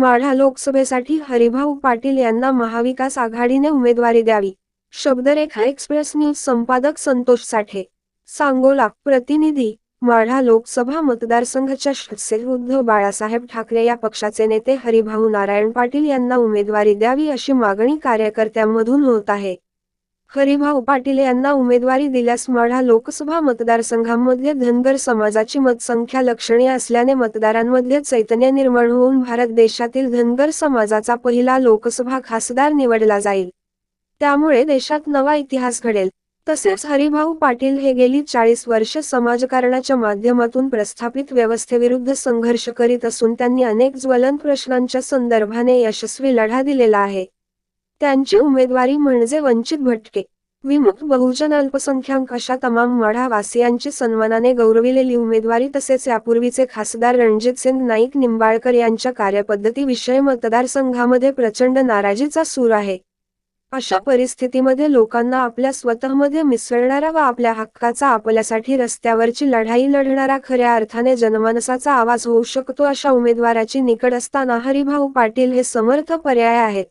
माढा लोकसभेसाठी हरिभाऊ पाटील यांना महाविकास आघाडीने उमेदवारी द्यावी. शब्दरेखा एक्सप्रेस न्यूज संपादक संतोष साठे. सांगोला प्रतिनिधी माढा लोकसभा मतदारसंघाच्या सदस्य उद्धव बाळासाहेब ठाकरे या पक्षाचे नेते हरिभाऊ नारायण पाटील यांना उमेदवारी द्यावी अशी मागणी कार्यकर्त्यांमधून होत आहे. हरिभाऊ पाटील यांना उमेदवारी दिल्यास माढा लोकसभा मतदारसंघामध्ये धनगर समाजाची मतसंख्या लक्षणीय असल्याने मतदारांमध्ये चैतन्य निर्माण होऊन भारत देशातील धनगर समाजाचा पहिला लोकसभा खासदार निवडला जाईल. त्यामुळे देशात नवा इतिहास घडेल. तसेच हरिभाऊ पाटील हे गेली चाळीस वर्ष समाजकारणाच्या माध्यमातून प्रस्थापित व्यवस्थेविरुद्ध संघर्ष करीत असून त्यांनी अनेक ज्वलन प्रश्नांच्या संदर्भाने यशस्वी लढा दिलेला आहे. त्यांची उमेदवारी म्हणजे वंचित भटके. विमुक्त बहुजन अल्पसंख्याक अशा तमाम मढावासियांची सन्मानाने गौरविलेली उमेदवारी तसेच यापूर्वीचे खासदार रणजित सिंग नाईक निंबाळकर यांच्या कार्यपद्धतीविषयी मतदारसंघामध्ये प्रचंड नाराजीचा सूर आहे. अशा परिस्थितीमध्ये लोकांना आपल्या स्वतःमध्ये मिसळणारा व आपल्या हक्काचा आपल्यासाठी रस्त्यावरची लढाई लढणारा खऱ्या अर्थाने जनमानसाचा आवाज होऊ शकतो अशा उमेदवाराची निकड असताना हरिभाऊ पाटील हे समर्थ पर्याय आहेत.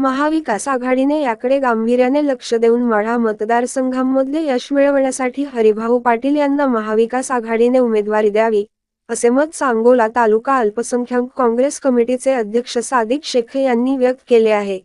महाविकास आघाडीने याकडे गांभीर्याने लक्ष देऊन माढा मतदारसंघांमधले यश मिळवण्यासाठी हरिभाऊ पाटील यांना महाविकास आघाडीने उमेदवारी द्यावी असे मत सांगोला तालुका अल्पसंख्याक काँग्रेस कमिटीचे अध्यक्ष सादिक शेख यांनी व्यक्त केले आहे.